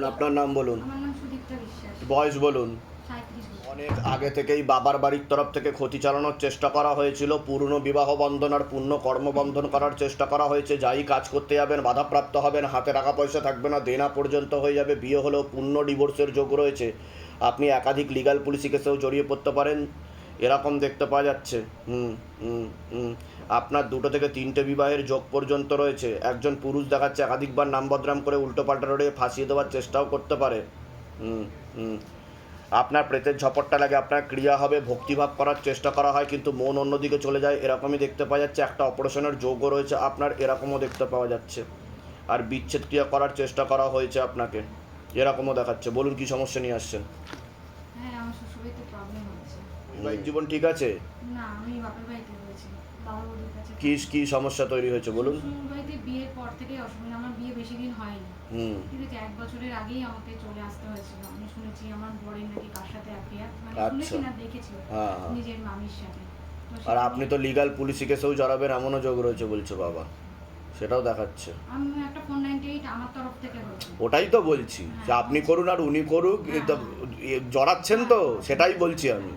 বলুন আপনার নাম বলুন। বয়স বলুন। অনেক আগে থেকেই বাবার বাড়ির তরফ থেকে ক্ষতি চালানোর চেষ্টা করা হয়েছিল। পূর্ণ বিবাহ বন্ধন আর পূর্ণ কর্মবন্ধন করার চেষ্টা করা হয়েছে। যাই কাজ করতে যাবেন বাধাপ্রাপ্ত হবেন হাতে টাকা পয়সা থাকবে না দেনা পর্যন্ত হয়ে যাবে বিয়ে হলেও পূর্ণ ডিভোর্সের যোগ রয়েছে। আপনি একাধিক লিগাল পুলিশি কেসেও জড়িয়ে পড়তে পারেন। এরকম দেখতে পাওয়া যাচ্ছে। হুম হুম হুম। আপনার দুটো থেকে তিনটে বিবাহের যোগ পর্যন্ত রয়েছে। একজন পুরুষ দেখাচ্ছে একাধিকবার নাম বদনাম করে উল্টোপাল্টা রোডে ফাঁসিয়ে দেওয়ার চেষ্টাও করতে পারে। হুম হুম। আপনার প্রেতের ঝপটটা লাগে, আপনার ক্রিয়া হবে, ভক্তিভাব করার চেষ্টা করা হয়, কিন্তু মন অন্যদিকে চলে যায়। এরকমই দেখতে পাওয়া যাচ্ছে, একটা অপারেশনের যোগও রয়েছে আপনার, এরকমও দেখতে পাওয়া যাচ্ছে। আর বিচ্ছেদ ক্রিয়া করার চেষ্টা করা হয়েছে আপনাকে। এরকমও দেখাচ্ছে। বলুন কি সমস্যা নিয়ে আসছেন হ্যাঁ আমার শ্বশুরবাড়িতে প্রবলেম হচ্ছে বৈবাহিক জীবন ঠিক আছে? না আমি বাপের বাড়িতে রয়েছি। বাবা বৌদির কাছে কি কি সমস্যা তৈরি হয়েছে বলুন? শ্বশুর বাড়িতে বিয়ের পর থেকে অসুবিধা আমার বিয়ে বেশি দিন হয়নি। হুম। ঠিক আছে এক বছরের আগেই আমাকে চলে আসতে হয়েছিল। আমি শুনেছি আমার বরের নাকি কার সাথে অ্যাফেয়ার মানে আচ্ছা। শুনেছি না দেখেছি হ্যাঁ হ্যাঁ। নিজের মামির সাথে। তো আর আপনি তো লিগাল পুলিশি কেসেও জড়াবেন এমনও যোগ রয়েছে বলছে বাবা। সেটাও দেখাচ্ছে। আমি একটা ফোন নাইনটি এইট আমার তরফ থেকে হয়েছে ওটাই তো বলছি যে আপনি করুন আর উনি করুক এ তো এ জড়াচ্ছেন তো সেটাই বলছি আমি।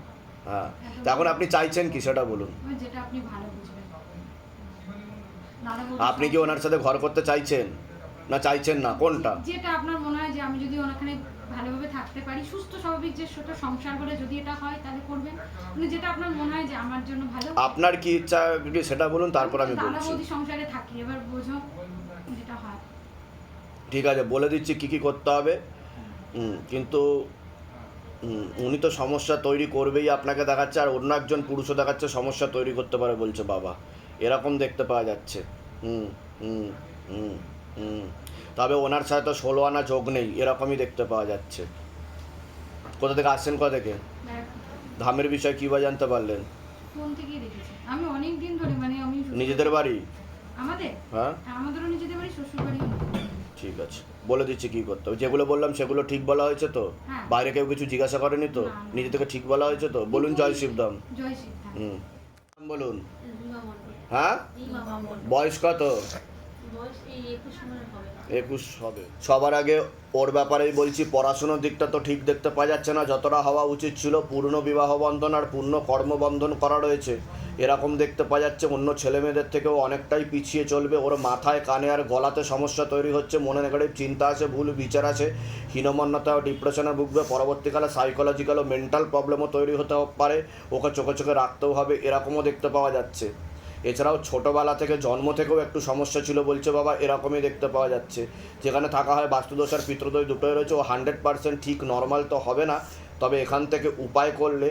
হ্যাঁ। এখন আপনি চাইছেন কি সেটা বলুন। আপনি বৌদি আপনি কি ওনার সাথে ঘর করতে চাইছেন? না চাইছেন না? কোনটা? যেটা আপনার মনে হয় যে আমি যদি ওখানে ভালোভাবে থাকতে পারি সুস্থ স্বাভাবিক যে সেটা সংসার করে যদি এটা হয় তাহলে করবেন। মানে যেটা আপনার মনে হয় যে আমার জন্য ভালো। আপনার কি ইচ্ছা সেটা বলুন তারপর আমি বলছি। বৌদি সংসারে থাকি এবার বোঝো যেটা হয়। ঠিক আছে বলে দিচ্ছি কি কি করতে হবে। কিন্তু উনি তো সমস্যা তৈরি করবেই আপনাকে দেখাচ্ছে আর অন্য একজন পুরুষও দেখাচ্ছে সমস্যা তৈরি করতে পারে বলছে বাবা। এরকম দেখতে পাওয়া যাচ্ছে। হুম হুম হুম হুম। তবে ওনার সাথে তো ষোলো আনা যোগ নেই এরকমই দেখতে পাওয়া যাচ্ছে। কোথা থেকে আসছেন কোথা থেকে? ধামের বিষয়ে কী বা জানতে পারলেন? ফোন থেকেই দেখেছি। আমি অনেক দিন ধরে মানে আমি নিজেদের বাড়ি? আমাদের? হ্যাঁ। আমাদেরও নিজেদের বাড়ি শ্বশুর বাড়িও ঠিক আছে। বলে দিচ্ছি কি করতে হবে? যেগুলো বললাম সেগুলো ঠিক বলা হয়েছে তো? হ্যাঁ। বাইরে কেউ কিছু জিজ্ঞাসা করেনি তো। নিজে থেকে ঠিক বলা হয়েছে তো? বলুন জয় শিবদম। হুম। বলুন। হ্যাঁ? বয়স কত? একুশ হবে। সবার আগে ওর ব্যাপারেই বলছি, পড়াশুনোর দিকটা তো ঠিক দেখতে পাওয়া যাচ্ছে না। যতটা হওয়া উচিত ছিল, পূর্ণ বিবাহ বন্ধন আর পূর্ণ কর্মবন্ধন করা রয়েছে। এরকম দেখতে পাওয়া যাচ্ছে, অন্য ছেলেমেয়েদের থেকেও অনেকটাই পিছিয়ে চলবে। ওর মাথায়, কানে আর গলাতে সমস্যা তৈরি হচ্ছে, মনে নেগেটিভ চিন্তা আছে, ভুল বিচার আছে, হীনমন্যতা ও ডিপ্রেশনে ভুগবে। পরবর্তীকালে সাইকোলজিক্যাল ও মেন্টাল প্রবলেমও তৈরি হতে পারে। ওকে চোখে চোখে রাখতেও হবে, এরকমও দেখতে পাওয়া যাচ্ছে। এছাড়াও ছোটোবেলা থেকে জন্ম থেকেও একটু সমস্যা ছিল বলছে বাবা, এরকমই দেখতে পাওয়া যাচ্ছে। যেখানে থাকা হয় বাস্তুদোষ আর পিতৃদোষ দুটোই রয়েছে, ও হান্ড্রেড পার্সেন্ট ঠিক নর্মাল তো হবে না, তবে এখান থেকে উপায় করলে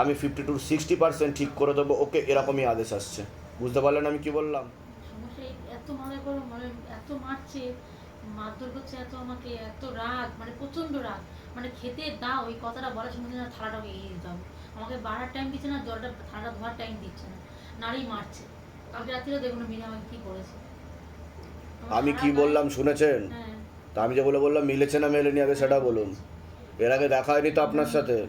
আমি ফিফটি টু সিক্সটি পার্সেন্ট ঠিক করে দেবো, ওকে এরকমই আদেশ আসছে। বুঝতে পারলেন আমি কি বললাম? এত মনে করো মানে এত মারছে, মারধর করছে এত আমাকে, এত রাগ মানে প্রচণ্ড রাগ। মানে খেতে দাও ওই কথাটা বলার সঙ্গে থালাটা এগিয়ে দিতে হবে। আমাকে বাড়ার টাইম দিচ্ছে না, জলটা থালাটা ধোয়ার টাইম দিচ্ছে না। নারী মারছে। কালকে রাত্রিও দেখুন মিনা আমাকে কি করেছে। আমি কি বললাম শুনেছেন? হ্যাঁ। তা আমি যে বলে বললাম মিলেছে না মেলেনি আগে সেটা বলুন। এর আগে দেখা হয়নি তো আপনার সাথে?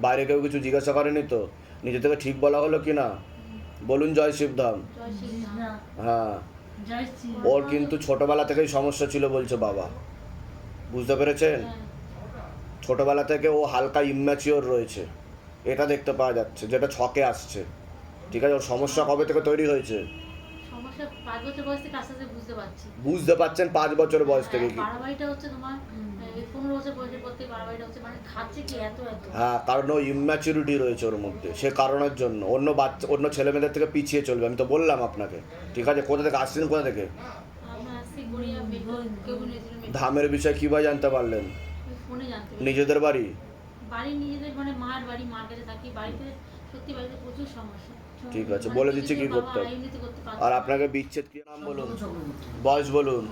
বাইরে কেউ কিছু জিজ্ঞাসা করেনি তো? নিজে থেকে ঠিক বলা হলো কি না? বলুন জয় শিবধাম। হ্যাঁ। ওর কিন্তু ছোটবেলা থেকেই সমস্যা ছিল বলছে বাবা। বুঝতে পেরেছেন? হ্যাঁ। ছোটবেলা থেকে ও হালকা ইম্যাচিওর রয়েছে। এটা দেখতে পাওয়া যাচ্ছে যেটা ছকে আসছে। ঠিক আছে ওর সমস্যা কবে থেকে তৈরি হয়েছে? বুঝতে পারছেন পাঁচ বছর বয়স থেকে কি? পর থেকে মানে কি এত হ্যাঁ কারণ ও ইম্যাচুরিটি রয়েছে ওর মধ্যে সে কারণের জন্য। অন্য বাচ্চা অন্য ছেলেমেয়েদের থেকে পিছিয়ে চলবে আমি তো বললাম আপনাকে। ঠিক আছে কোথা থেকে আসছেন কোথা থেকে? ধামের বিষয়ে কীভাবে জানতে পারলেন। নিজেদের বাড়ি? বাড়ি নিজেদের মানে মার বাড়ি মার কাছে থাকি বাড়িতে সত্যি বাড়িতে প্রচুর সমস্যা। ঠিক আছে, মানে বলে দিচ্ছি কি করতে হবে। আর আপনাকে বিচ্ছেদ কি নাম বলুন? বয়স বলুন।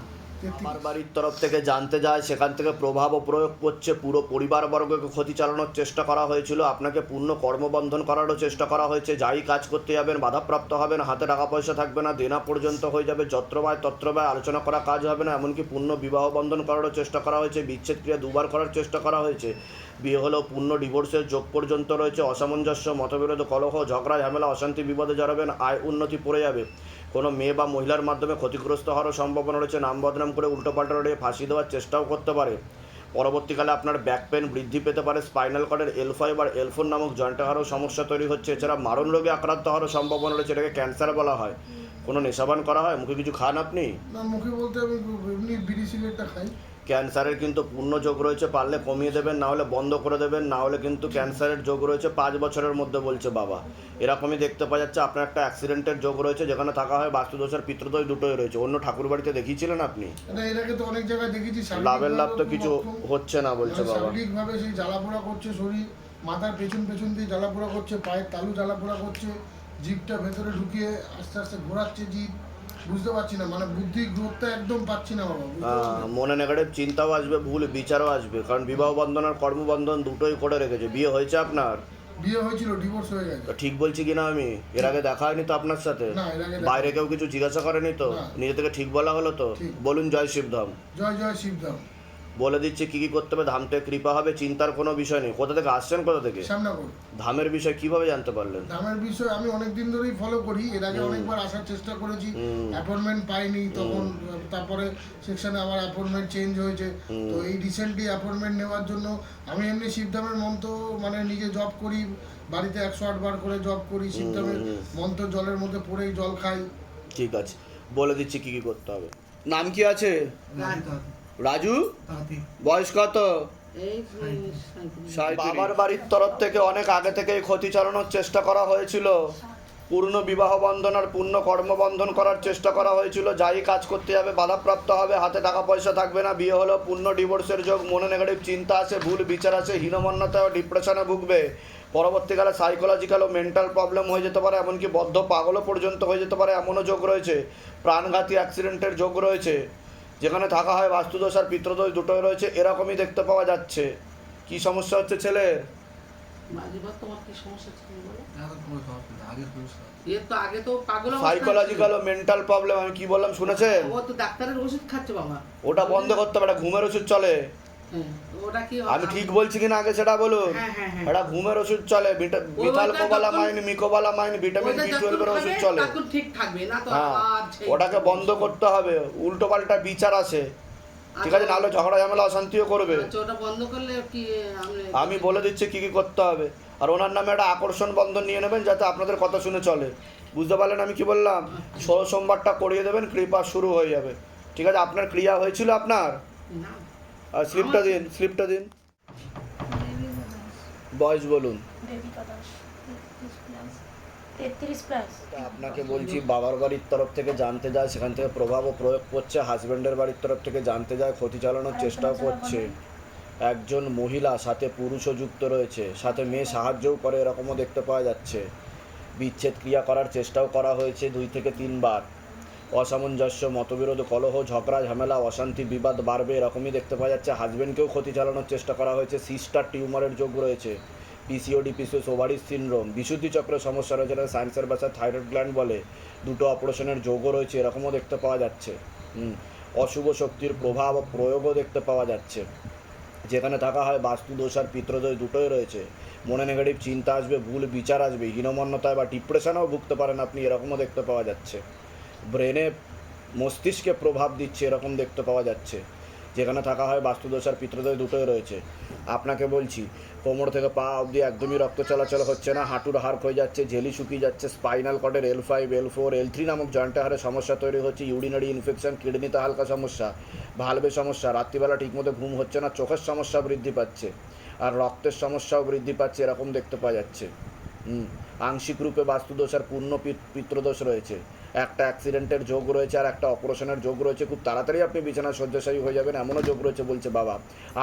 আমার বাড়ির তরফ থেকে জানতে যায় সেখান থেকে প্রভাব ও প্রয়োগ করছে পুরো পরিবারবর্গকে ক্ষতি চালানোর চেষ্টা করা হয়েছিল আপনাকে পূর্ণ কর্মবন্ধন করারও চেষ্টা করা হয়েছে যাই কাজ করতে যাবেন বাধাপ্রাপ্ত হবেন হাতে টাকা পয়সা থাকবে না দেনা পর্যন্ত হয়ে যাবে যত্রবায় তত্রবায় আলোচনা করা কাজ হবে না এমনকি পূর্ণ বিবাহ বন্ধন করারও চেষ্টা করা হয়েছে বিচ্ছেদ ক্রিয়া দুবার করার চেষ্টা করা হয়েছে। বিয়ে হলেও পূর্ণ ডিভোর্সের যোগ পর্যন্ত রয়েছে। অসামঞ্জস্য, মতবিরোধ, কলহ, ঝগড়া, ঝামেলা, অশান্তি বিপদে জড়াবেন আয় উন্নতি পড়ে যাবে। কোনো মেয়ে বা মহিলার মাধ্যমে ক্ষতিগ্রস্ত হওয়ারও সম্ভাবনা রয়েছে। নাম বদনাম করে উল্টোপাল্টা রয়ে ফাঁসি দেওয়ার চেষ্টাও করতে পারে। পরবর্তীকালে আপনার ব্যাক পেন বৃদ্ধি পেতে পারে। স্পাইনাল কর্ডের এল ফাইভ আর এল ফোর নামক জয়েন্টে হওয়ারও সমস্যা তৈরি হচ্ছে। এছাড়া মারণ রোগে আক্রান্ত হওয়ার সম্ভাবনা রয়েছে। এটাকে ক্যান্সার বলা হয়। কোনো নেশাবান করা হয়? মুখে কিছু খান আপনি? না, মুখে বলতে আমি এমনি বিড়ি সিগারেটটা খাই। ক্যান্সারের কিন্তু পূর্ণ যোগ রয়েছে পারলে কমিয়ে দেবেন না হলে বন্ধ করে দেবেন না হলে কিন্তু ক্যান্সারের যোগ রয়েছে পাঁচ বছরের মধ্যে বলছে বাবা। এরকমই দেখতে পাওয়া যাচ্ছে আপনার একটা অ্যাক্সিডেন্টের যোগ রয়েছে যেখানে থাকা হয় বাস্তুদোষের পিতৃদোষ দুটোই রয়েছে। অন্য ঠাকুর বাড়িতে দেখিয়েছিলেন আপনি? এটা এর অনেক জায়গায় দেখেছি লাভের লাভ তো কিছু হচ্ছে না বলছে বাবা। শারীরিকভাবে সেই জ্বালাপোড়া করছে শরীর মাথার পেছন পেছন দিয়ে জ্বালাপোড়া করছে পায়ের তালু জ্বালাপোড়া করছে জিভটা ভেতরে ঢুকিয়ে আস্তে আস্তে ঘোরাচ্ছে জিভ। বুঝতে পারছি না মানে বুদ্ধি গ্রোথটা একদম পাচ্ছি না বাবা? মনে নেগেটিভ চিন্তাও আসবে ভুল বিচারও আসবে কারণ বিবাহ বন্ধন আর কর্মবন্ধন দুটোই করে রেখেছে। বিয়ে হয়েছে আপনার? বিয়ে হয়েছিল ডিভোর্স হয়ে গেছে। ঠিক বলছি কিনা আমি? এর আগে দেখা হয়নি তো আপনার সাথে? বাইরে কেউ কিছু জিজ্ঞাসা করেনি তো? নিজে থেকে ঠিক বলা হলো তো? বলুন জয় শিবধাম। জয় জয় শিবধাম। বলে দিচ্ছি কি কি করতে হবে ধাম থেকে কৃপা হবে চিন্তার কোনো বিষয় নেই। কোথা থেকে আসছেন কোথা থেকে? ধামের বিষয় কীভাবে জানতে পারলেন? দামের বিষয় আমি অনেক দিন ধরেই ফলো করি। এর আগে অনেকবার আসার চেষ্টা করেছি। অ্যাপয়েন্টমেন্ট পাইনি। তখন তারপরে সেকশনে আমার অ্যাপয়েন্টমেন্ট চেঞ্জ হয়েছে। তো এই রিসেন্টলি অ্যাপয়েন্টমেন্ট নেওয়ার জন্য আমি এমনি শিবধামের মন্ত্র মানে নিজে জব করি। বাড়িতে একশো আট বার করে জব করি। শিবধামের মন্ত্র জলের মধ্যে পড়েই জল খাই। ঠিক আছে। বলে দিচ্ছি কি কি করতে হবে। নাম কি আছে? রাজু? বয়স কত? বাবার বাড়ির তরফ থেকে অনেক আগে থেকেই ক্ষতি চালানোর চেষ্টা করা হয়েছিল। পূর্ণ বিবাহ বন্ধন আর পূর্ণ কর্মবন্ধন করার চেষ্টা করা হয়েছিল। যাই কাজ করতে যাবে বাধাপ্রাপ্ত হবে হাতে টাকা পয়সা থাকবে না বিয়ে হলো পূর্ণ ডিভোর্সের যোগ মনে নেগেটিভ চিন্তা আছে ভুল বিচার আছে হীনমন্যতা ও ডিপ্রেশনে ভুগবে। পরবর্তীকালে সাইকোলজিক্যাল ও মেন্টাল প্রবলেম হয়ে যেতে পারে এমনকি বদ্ধ পাগলও পর্যন্ত হয়ে যেতে পারে এমনও যোগ রয়েছে। প্রাণঘাতী অ্যাক্সিডেন্টের যোগ রয়েছে। যেখানে থাকা হয় বাস্তুদোষ আর পিতৃদোষ দুটোই রয়েছে এরকমই দেখতে পাওয়া যাচ্ছে। কি সমস্যা হচ্ছে ছেলের? এবার তোমার কি সমস্যা ছিল বলো? এর তো আগে তো পাগল সাইকোলজিক্যাল ও মেন্টাল প্রবলেম আমি কি বললাম শুনেছেন? ও তো ডাক্তারের ওষুধ খাচ্ছে বাবা। ওটা বন্ধ করতে হবে ঘুমের ওষুধ চলে। হ্যাঁ, ওটা কি আমি ঠিক বলছি কিনা আগে সেটা বলুন? হ্যাঁ, হ্যাঁ, হ্যাঁ। এটা ঘুমের ওষুধ চলে বিটা- ওই বিথাল ওইটা কোবালা mine mecobalamin vitamin B যখন টুয়েলভের ওষুধ চলে। ঠিক থাকবে না তো ওটাকে বন্ধ করতে হবে উল্টো পাল্টা বিচার আছে। ঠিক আছে আচ্ছা। নাহলে ঝগড়া ঝামেলা অশান্তিও করবে। আচ্ছা, ওটা বন্ধ করলে কি আমি- আমি বলে দিচ্ছি কি কি করতে হবে। আর ওনার নামে একটা আকর্ষণ বন্ধন নিয়ে নেবেন যাতে আপনাদের কথা শুনে চলে। বুঝতে পারলেন আমি কি বললাম? ষোলো সোমবারটা করিয়ে দেবেন কৃপা শুরু হয়ে যাবে। ঠিক আছে আপনার ক্রিয়া হয়েছিল আপনার? না। আর স্লিপটা দিন স্লিপটা দিন। বয়স বলুন। আপনাকে বলছি বাবার বাড়ির তরফ থেকে জানতে যায় সেখান থেকে প্রভাব ও প্রয়োগ করছে হাজব্যান্ডের বাড়ির তরফ থেকে জানতে যায় ক্ষতি চালানোর চেষ্টাও করছে। একজন মহিলা সাথে পুরুষও যুক্ত রয়েছে সাথে মেয়ে সাহায্যও করে এরকমও দেখতে পাওয়া যাচ্ছে। বিচ্ছেদ ক্রিয়া করার চেষ্টাও করা হয়েছে দুই থেকে তিনবার। অসামঞ্জস্য, মতবিরোধ, কলহ, ঝগড়া, ঝামেলা, অশান্তি, বিবাদ বাড়বে, এরকমই দেখতে পাওয়া যাচ্ছে। হাজব্যান্ডকেও ক্ষতি চালানোর চেষ্টা করা হয়েছে। সিস্টার টিউমারের যোগ রয়েছে। PCOD PCOS ovaries syndrome. বিশুদ্ধি চক্রের সমস্যা রয়েছে যেটা সায়েন্সের ভাষায় থাইরয়েড গ্ল্যান্ড বলে দুটো অপারেশনের যোগও রয়েছে, এরকমও দেখতে পাওয়া যাচ্ছে। অশুভ শক্তির প্রভাব ও প্রয়োগও দেখতে পাওয়া যাচ্ছে। যেখানে থাকা হয় বাস্তুদোষ আর পিত্রদোষ দুটোই রয়েছে। মনে নেগেটিভ চিন্তা আসবে, ভুল বিচার আসবে, হীনমন্যতায় বা ডিপ্রেশনেও ভুগতে পারেন আপনি, এরকমও দেখতে পাওয়া যাচ্ছে। ব্রেনে মস্তিষ্কে প্রভাব দিচ্ছে, এরকম দেখতে পাওয়া যাচ্ছে। যেখানে থাকা হয় বাস্তুদোষ আর পিত্রদোষ দুটোই রয়েছে। আপনাকে বলছি, কোমর থেকে পা অবধি একদমই রক্ত চলাচল হচ্ছে না, হাঁটুর হাড় হয়ে যাচ্ছে ঝেলি শুকিয়ে যাচ্ছে, spinal কর্ডের L five L four L three নামক জয়েন্টে হারে সমস্যা তৈরি হচ্ছে, ইউরিনারি ইনফেকশন, কিডনিতে হালকা সমস্যা ভালভে সমস্যা, রাত্রিবেলা ঠিকমতো ঘুম হচ্ছে না, চোখের সমস্যা বৃদ্ধি পাচ্ছে, আর রক্তের সমস্যাও বৃদ্ধি পাচ্ছে, এরকম দেখতে পাওয়া যাচ্ছে। আংশিক রূপে বাস্তুদোষ আর পূর্ণ পিত- পিতৃদোষ রয়েছে। একটা অ্যাক্সিডেন্টের যোগ রয়েছে আর একটা অপারেশনের যোগ রয়েছে। খুব তাড়াতাড়ি আপনি বিছানায় শয্যাশায়ী হয়ে যাবেন এমনও যোগ রয়েছে বলছে বাবা।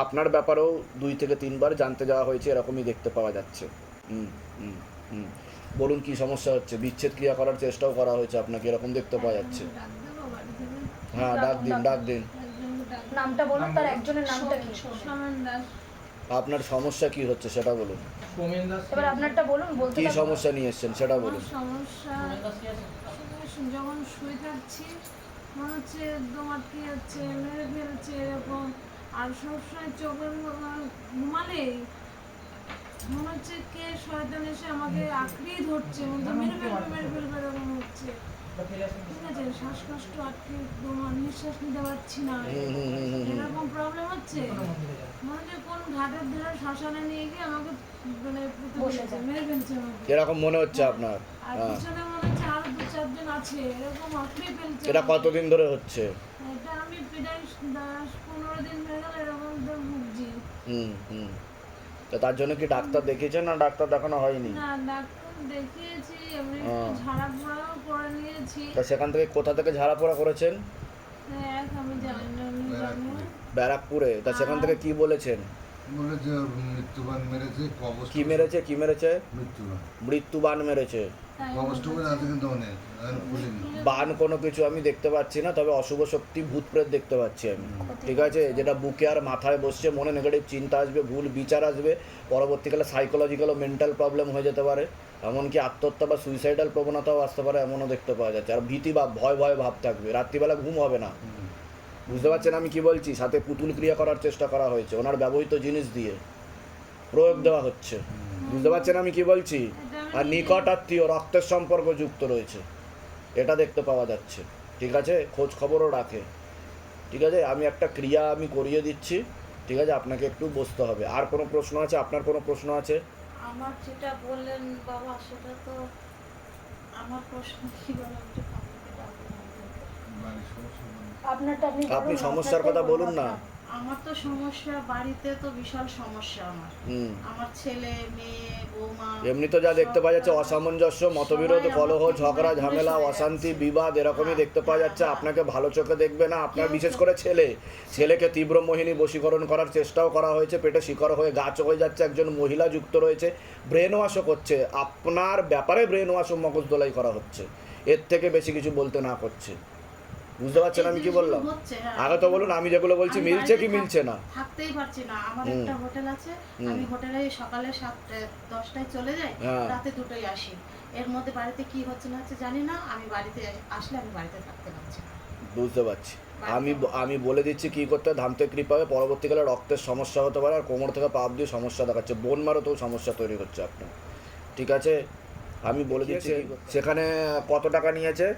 আপনার ব্যাপারেও দুই থেকে তিনবার জানতে যাওয়া হয়েছে এরকমই দেখতে পাওয়া যাচ্ছে। হুম হুম হুম। বলুন কি সমস্যা হচ্ছে? বিচ্ছেদ ক্রিয়া করার চেষ্টাও করা হয়েছে আপনাকে এরকম দেখতে পাওয়া যাচ্ছে। হ্যাঁ ডাক দিন ডাক দিন। নামটা বলুন তার একজনের নামটা কি? আপনার সমস্যা কি হচ্ছে সেটা বলুন। এবার আপনারটা বলুন বলতে কি সমস্যা নিয়ে এসছেন সেটা বলুন। সমস্যা যখন শুয়ে থাকছি মনে হচ্ছে একদম আটকে যাচ্ছে মেরে ফেলছে এরকম। আর সবসময় চোখের ঘুমালে মনে হচ্ছে কে শয়তান এসে আমাকে আঁকড়েই ধরছে মেরে ফেলবে মেরে ফেলবে এরকম হচ্ছে। ঠিক আছে শ্বাসকষ্ট আটকে নিঃশ্বাস নিতে পারছি না। এরকম প্রবলেম হচ্ছে? মনে হচ্ছে কোন ঘাটের ধারে শ্মশানে নিয়ে গিয়ে আমাকে মানে। মেরে ফেলছে আমাকে। এরকম মনে হচ্ছে আপনার? আর হ্যাঁ। পিছনে চারজন আছে এরকম আঁকড়ে ফেলছে। এটা কতদিন ধরে হচ্ছে? এটা আমি প্রায় দশ পনেরো দিন হয়ে গেল এরকম তো ভুগছি। হুম হুম। তো তার জন্য কি ডাক্তার দেখিয়েছেন না ডাক্তার দেখানো হয়নি? না ডাক্তার দেখিয়েছি এমনি হ্যাঁ। ঝাড়া পোড়াও করে নিয়েছি। তা সেখান থেকে কোথা থেকে ঝাড়া পোড়া করেছেন আমি জানি না আমি জানি না। ব্যারাকপুরে। তা সেখান থেকে কি বলেছেন? বলে মৃত্যুবান মেরেছে কি মেরেছে কি মেরেছে? মৃত্যুবান। মৃত্যুবান মেরেছে। মানে বান কোনো কিছু আমি দেখতে পাচ্ছি না তবে অশুভ শক্তি ভূত প্রেত দেখতে পাচ্ছি আমি। ঠিক আছে? যেটা বুকে আর মাথায় বসছে মনে নেগেটিভ চিন্তা আসবে ভুল বিচার আসবে পরবর্তীকালে সাইকোলজিক্যাল ও মেন্টাল প্রবলেম হয়ে যেতে পারে। এমনকি আত্মহত্যা বা সুইসাইডাল প্রবণতাও আসতে পারে এমনও দেখতে পাওয়া যাচ্ছে। আর ভীতি বা ভয় ভয় ভাব থাকবে। রাত্রিবেলা ঘুম হবে না। বুঝতে পারছেন আমি কি বলছি? সাথে পুতুল ক্রিয়া করার চেষ্টা করা হয়েছে ওনার ব্যবহৃত জিনিস দিয়ে। প্রয়োগ দেওয়া হচ্ছে। বুঝতে পারছেন আমি কি বলছি? আর নিকট আত্মীয় রক্তের সম্পর্ক যুক্ত রয়েছে। এটা দেখতে পাওয়া যাচ্ছে। ঠিক আছে? খোঁজ খবরও রাখে। ঠিক আছে? আমি একটা ক্রিয়া আমি করিয়ে দিচ্ছি। ঠিক আছে? আপনাকে একটু বসতে হবে। আর কোনো প্রশ্ন আছে? আপনার কোনো প্রশ্ন আছে? আমার যেটা বললেন বাবা সেটা তো আমার প্রশ্ন কি আপনি আপনি সমস্যার কথা বলুন না। আমার তো সমস্যা বাড়িতে তো বিশাল সমস্যা আমার। আমার ছেলে মেয়ে বৌমা এমনি তো যা দেখতে পাওয়া যাচ্ছে অসামঞ্জস্য মতবিরোধ কলহ ঝগড়া ঝামেলা অশান্তি বিবাদ এরকমই দেখতে পাওয়া যাচ্ছে। হ্যাঁ, আপনাকে ভালো চোখে দেখবে না আপনার বিশেষ করে ছেলে। ছেলেকে তীব্র মোহিনী বশীকরণ করার চেষ্টাও করা হয়েছে পেটে শিকড় হয়ে গাছ হয়ে যাচ্ছে একজন মহিলা যুক্ত রয়েছে ব্রেন ওয়াশও করছে। আপনার ব্যাপারে ব্রেন ওয়াশও মগজদোলাই করা হচ্ছে। এর থেকে বেশি কিছু বলতে না করছে। বুঝতে পারছেন আমি কি বললাম? হচ্ছে, হ্যাঁ। আগে তো বলুন আমি যেগুলো বলছি মিলছে কি মিলছে না? থাকতেই পারছি না। আমার হুম। একটা হোটেল আছে হুম। আমি হোটেলে সকালে সাতটা দশটায় চলে যাই হ্যাঁ। রাতে দুটোই আসি। এর মধ্যে বাড়িতে কি হচ্ছে না হচ্ছে জানি না আমি বাড়িতে আসলে আমি বাড়িতে থাকতে পারছি বুঝতে পারছি। আমি আমি বলে দিচ্ছি কি করতে হয়, ধামতে কৃপা হবে পরবর্তীকালে রক্তের সমস্যা হতে পারে আর কোমর থেকে পাপ দিয়ে সমস্যা দেখাচ্ছে। বোন মারোতেও সমস্যা তৈরি হচ্ছে আপনার। ঠিক আছে? আমি বলে দিচ্ছি সেখানে কত টাকা নিয়েছে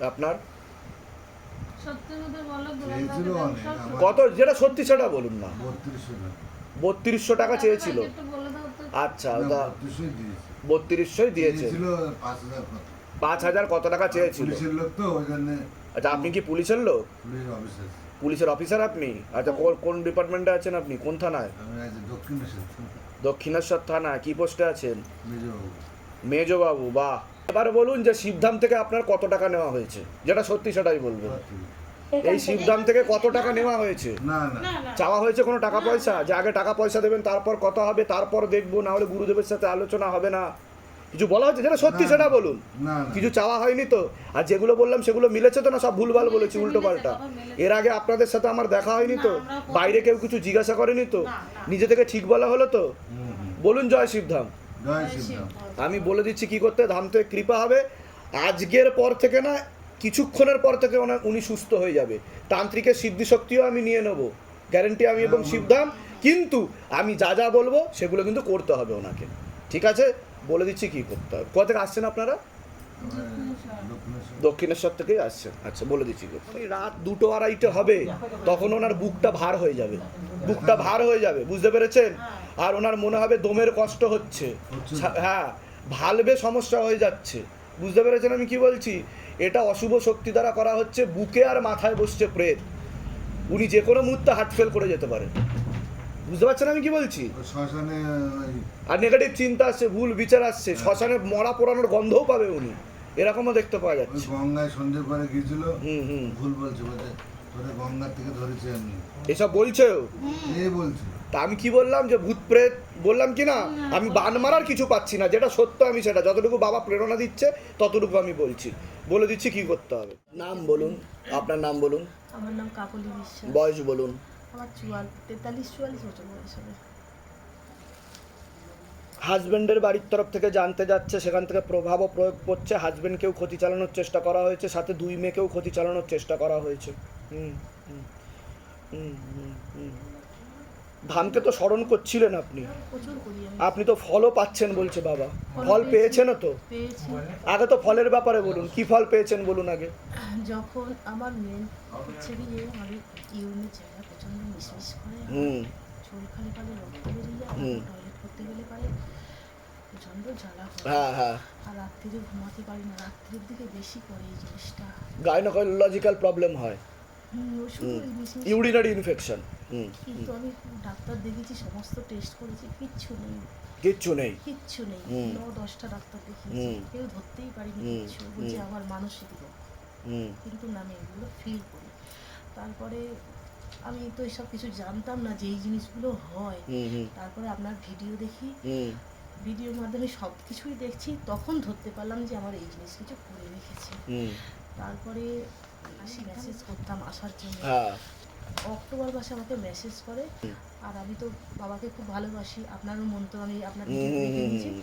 আপনার সত্যি কথা বলো চেয়েছিল অনেক, আমার- কত? যেটা সত্যি সেটা বলুন না। বত্রিশশো টাকা। চেয়েছিল। একটু বলে দাও তো। আচ্ছা না, বত্রিশশোই দিয়েছে। পাঁচ হাজার কত। টাকা চেয়েছিল? পুলিশের লোক তো ওই জন্য আচ্ছা আপনি কি পুলিশের লোক? পুলিশের অফিসার আপনি? আচ্ছা কোন- কোন ডিপার্টমেন্টে আছেন আপনি? কোন থানায়? দক্ষিণেশ্বর দক্ষিণেশ্বর থানা কি পোস্টে আছেন? মেজবাবু। মেজবাবু বাহ। এবার বলুন যে শিবধাম থেকে আপনার কত টাকা নেওয়া হয়েছে? যেটা সত্যি সেটাই বলবেন। এই শিবধাম থেকে কত টাকা নেওয়া হয়েছে? চাওয়া হয়েছে কোনো টাকা পয়সা? যে আগে টাকা পয়সা দেবেন তারপর কথা হবে তারপর দেখব না হলে গুরুদেবের সাথে আলোচনা হবে না। কিছু বলা হচ্ছে যেটা সত্যি সেটা বলুন। কিছু চাওয়া হয়নি তো? আর যেগুলো বললাম সেগুলো মিলেছে তো না? সব ভুলভাল বলেছি উল্টো পাল্টা। এর আগে আপনাদের সাথে আমার দেখা হয়নি তো? বাইরে কেউ কিছু জিজ্ঞাসা করেনি তো। নিজে থেকে ঠিক বলা হলো তো। বলুন জয় শিবধাম। আমি বলে দিচ্ছি কি করতে ধাম থেকে কৃপা হবে। আজকের পর থেকে না কিছুক্ষণের পর থেকে ওনার উনি সুস্থ হয়ে যাবে। তান্ত্রিকের সিদ্ধি শক্তিও আমি নিয়ে নেব। গ্যারেন্টি আমি এবং শিবধাম কিন্তু আমি যা যা বলব সেগুলো কিন্তু করতে হবে ওনাকে। ঠিক আছে? বলে দিচ্ছি কি করতে হবে। কোথা থেকে আসছেন আপনারা? দক্ষিণেশ্বর থেকেই আসছেন আচ্ছা বলে দিচ্ছি। রাত দুটো আড়াইটে হবে তখন ওনার বুকটা ভার হয়ে যাবে। বুকটা ভার হয়ে যাবে বুঝতে পেরেছেন? আর ওনার মনে হবে দমের কষ্ট হচ্ছে। হ্যাঁ ভালবে সমস্যা হয়ে যাচ্ছে। বুঝতে পেরেছেন আমি কি বলছি? এটা অশুভ শক্তি দ্বারা করা হচ্ছে বুকে আর মাথায় বসছে প্রেত। উনি যে কোনো মুহূর্তে হার্ট ফেল করে যেতে পারে বুঝতে পারছেন আমি কি বলছি? আর নেগেটিভ চিন্তা আসছে ভুল বিচার আসছে শ্মশানে মরা পোড়ানোর গন্ধও পাবে উনি। এরকমও দেখতে পাওয়া যাচ্ছে। গঙ্গায় সন্ধে পরে গিয়েছিল হুম হুম। ভুল বলছে বলছে তোরে গঙ্গার থেকে ধরেছি আমি এসব বলছেও এ বলছে তা আমি কি বললাম যে ভূত প্রেত বললাম কি না? আমি বান মারার কিছু পাচ্ছি না যেটা সত্য আমি সেটা। যতটুকু বাবা প্রেরণা দিচ্ছে ততটুকু আমি বলছি। বলে দিচ্ছি কি করতে হবে। নাম বলুন আপনার নাম বলুন। আমার নাম কাকলি বিশ্বাস। বয়স বলুন। আমার চুয়াল তেতাল্লিশ চুয়াল্লিশ বছর বয়স হবে। হাজব্যান্ডের বাড়ির তরফ থেকে জানতে যাচ্ছে সেখান থেকে প্রভাবও প্রয়োগ করছে। হাজব্যান্ডকেও ক্ষতি চালানোর চেষ্টা করা হয়েছে সাথে দুই মেয়েকেও ক্ষতি চালানোর চেষ্টা করা হয়েছে। হুম ধামকে তো স্মরণ করছিলেন আপনি? আমি। আপনি তো ফলও পাচ্ছেন বলছে বাবা। ফল পেয়েছেনও তো? আগে তো ফলের ব্যাপারে বলুন কি ফল পেয়েছেন বলুন আগে? যখন আমার মেন হচ্ছে গিয়ে আমার ইউনিট জায়গা প্রচণ্ড মিসমিস করে হুম। চুল খালি খালি রক্ত বেরিয়ে যায়। টয়লেট করতে গেলে পারে প্রচণ্ড জ্বালা হয়। হ্যাঁ হ্যাঁ। আর রাত্রিরে ঘুমাতে পারি না রাত্রির দিকে বেশি করে এই জিনিসটা। গাইনোকোলজিক্যাল প্রবলেম হয়। Urinary infection. হুম কিন্তু আমি ডাক্তার দেখেছি সমস্ত টেস্ট করেছি কিচ্ছু নেই। কিচ্ছু নেই। কিচ্ছু নেই। ন দশটা ডাক্তার দেখিয়েছি। কেউ ধরতেই পারিনি কিচ্ছু। বলছে আমার মানসিক রোগ। কিন্তু না আমি এগুলো ফিল করি। তারপরে আমি তো এসব কিছু জানতাম না যে এই জিনিসগুলো হয়। তারপরে আপনার ভিডিও দেখি। হুম। ভিডিওর মাধ্যমে সব কিছুই দেখছি তখন ধরতে পারলাম যে আমার এই জিনিস কিছু করে রেখেছে। হুম। তারপরে মেসেজ করতাম আসার জন্য। হ্যাঁ। অক্টোবর মাসে আমাকে মেসেজ করে আর আমি তো বাবাকে খুব ভালোবাসি আপনারও মন তো আমি আপনার।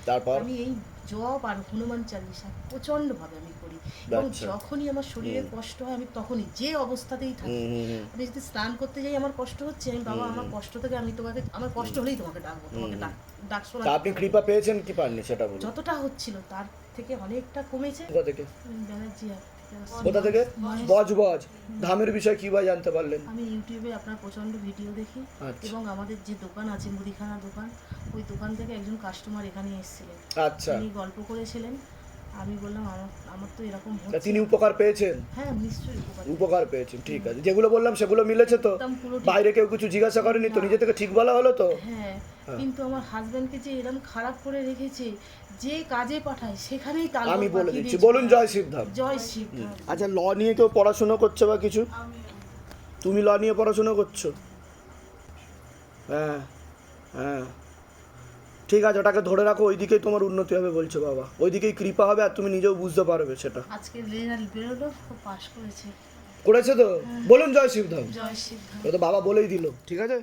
তারপর? আমি এই জব আর হনুমান চালিশা প্রচণ্ডভাবে আমি করি। এবং আচ্ছা। যখনই আমার শরীরে কষ্ট হয় আমি তখনই যে অবস্থাতেই থাকি আমি যদি স্নান করতে যাই আমার কষ্ট হচ্ছে আমি বাবা আমার কষ্ট থেকে আমি তোমাকে আমার কষ্ট হলেই তোমাকে ডাকবো তোমাকে ডাক ডাক শোনা আপনি কৃপা পেয়েছেন কি পাননি সেটা যতটা হচ্ছিল তার থেকে অনেকটা কমেছে। ব্যানার্জি কোথা থেকে? বজ বজ। ধামের বিষয় কি ভাই জানতে পারলেন? আমি ইউটিউবে আপনার প্রচণ্ড ভিডিও দেখি আচ্ছা। এবং আমাদের যে দোকান আছে মুদিখানা দোকান ওই দোকান থেকে একজন কাস্টমার এখানে এসেছিলেন। আচ্ছা। তিনি গল্প করেছিলেন আমি বললাম আমার আমার তো এরকম তিনি উপকার পেয়েছেন? হ্যাঁ নিশ্চয়ই উপকার পেয়েছেন ঠিক আছে। যেগুলো বললাম সেগুলো মিলেছে তো। বাইরে কেউ কিছু জিজ্ঞাসা করেনি তো? নিজে থেকে ঠিক বলা হলো তো? হ্যাঁ কিন্তু আমার হাজবেন্ডকে যে এরকম খারাপ করে রেখেছে যে কাজে পাঠায় সেখানেই তাল আমি বলে দিচ্ছি। বলুন জয় শিবধাম। জয় শিব আচ্ছা ল নিয়ে কেউ পড়াশোনা করছে বা কিছু? তুমি ল নিয়ে পড়াশোনা করছ? হ্যাঁ হ্যাঁ। ঠিক আছে ওটাকে ধরে রাখো ওইদিকেই তোমার উন্নতি হবে বলছো বাবা। ওইদিকেই কৃপা হবে আর তুমি নিজেও বুঝতে পারবে সেটা। আজকে রেজাল্ট বেরোলো করেছে। করেছে তো? বলুন জয় শিবধাম। জয় শিবধাম। তো বাবা বলেই দিল ঠিক আছে?